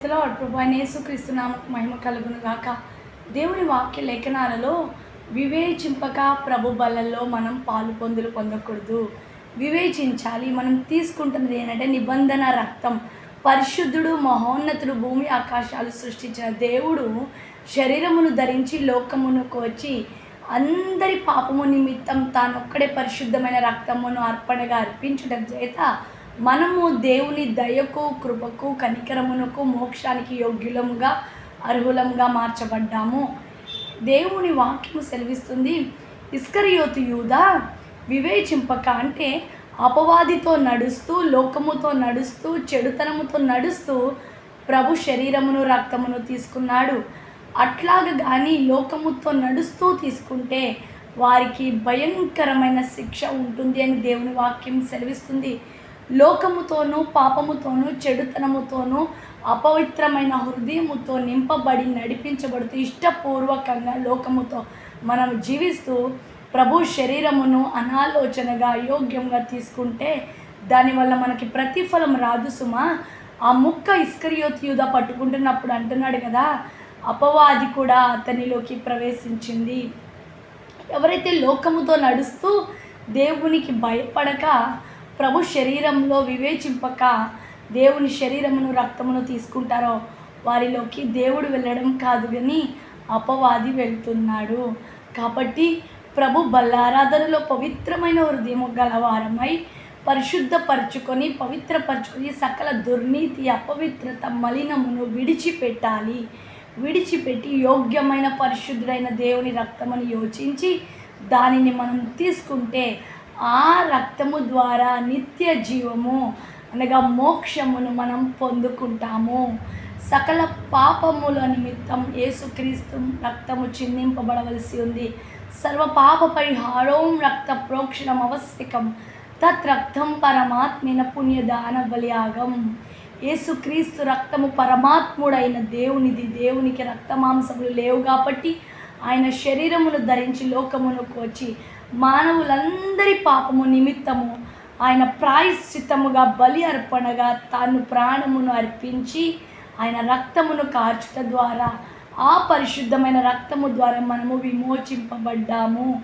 Lord ప్రభా యేసుక్రీస్తునామ మహిమ కలుగును గాక దేవుని వాక్య లేఖనాలలో వివేచింపక ప్రభు బలలో మనం పాలు పొందులు పొందకూడదు. వివేచించాలి మనం తీసుకుంటున్నది ఏంటంటే నిబంధన రక్తం. పరిశుద్ధుడు మహోన్నతుడు భూమి ఆకాశాలు సృష్టించిన దేవుడు శరీరమును ధరించి లోకమునకు వచ్చి అందరి పాపము నిమిత్తం తానొక్కడే పరిశుద్ధమైన రక్తమును అర్పణగా అర్పించడం చేత మనము దేవుని దయకు కృపకు కనికరమునకు మోక్షానికి యోగ్యులముగా అర్హులముగా మార్చబడ్డాము. దేవుని వాక్యము సెలవిస్తుంది ఇస్కరియోతు యూద వివేచింపక అంటే అపవాదితో నడుస్తూ లోకముతో నడుస్తూ చెడుతనముతో నడుస్తూ ప్రభు శరీరమును రక్తమును తీసుకున్నాడు. అట్లాగ కానీ లోకముతో నడుస్తూ తీసుకుంటే వారికి భయంకరమైన శిక్ష ఉంటుంది అని దేవుని వాక్యం సెలవిస్తుంది. లోకముతోనూ పాపముతోనూ చెడుతనముతోనూ అపవిత్రమైన హృదయముతో నింపబడి నడిపించబడుతూ ఇష్టపూర్వకంగా లోకముతో మనం జీవిస్తూ ప్రభు శరీరమును అనాలోచనగా అయోగ్యంగా తీసుకుంటే దానివల్ల మనకి ప్రతిఫలం రాదు సుమా. ఆ ముక్క ఇస్కరియోతియుద పట్టుకుంటున్నప్పుడు అంటున్నాడు కదా అపవాది కూడా అతనిలోకి ప్రవేశించింది. ఎవరైతే లోకముతో నడుస్తూ దేవునికి భయపడక ప్రభు శరీరంలో వివేచింపక దేవుని శరీరమును రక్తమును తీసుకుంటారో వారిలోకి దేవుడు వెళ్ళడం కాదు కానీ అపవాది వెళ్తున్నాడు. కాబట్టి ప్రభు బల్లారాధనలో పవిత్రమైన హృదయం గలవారమై పరిశుద్ధపరచుకొని పవిత్రపరచుకొని సకల దుర్నీతి అపవిత్రత మలినమును విడిచిపెట్టాలి. విడిచిపెట్టి యోగ్యమైన పరిశుద్ధుడైన దేవుని రక్తమని యోచించి దానిని మనం తీసుకుంటే ఆ రక్తము ద్వారా నిత్య జీవము అనగా మోక్షమును మనం పొందుకుంటాము. సకల పాపముల నిమిత్తం యేసుక్రీస్తు రక్తము చిందింపబడవలసి ఉంది. సర్వ పాప పరిహారం రక్త ప్రోక్షణం అవశ్యకం తత్ రక్తం పరమాత్మిన పుణ్యదాన బలియాగం. యేసుక్రీస్తు రక్తము పరమాత్ముడైన దేవునిది. దేవునికి రక్తమాంసములు లేవు కాబట్టి ఆయన శరీరమును ధరించి లోకమునకు వచ్చి మానవులందరి పాపము నిమిత్తము ఆయన ప్రాయశ్చిత్తముగా బలి అర్పణగా తాను ప్రాణమును అర్పించి ఆయన రక్తమును కార్చుట ద్వారా ఆ పరిశుద్ధమైన రక్తము ద్వారా మనము విమోచింపబడ్డాము.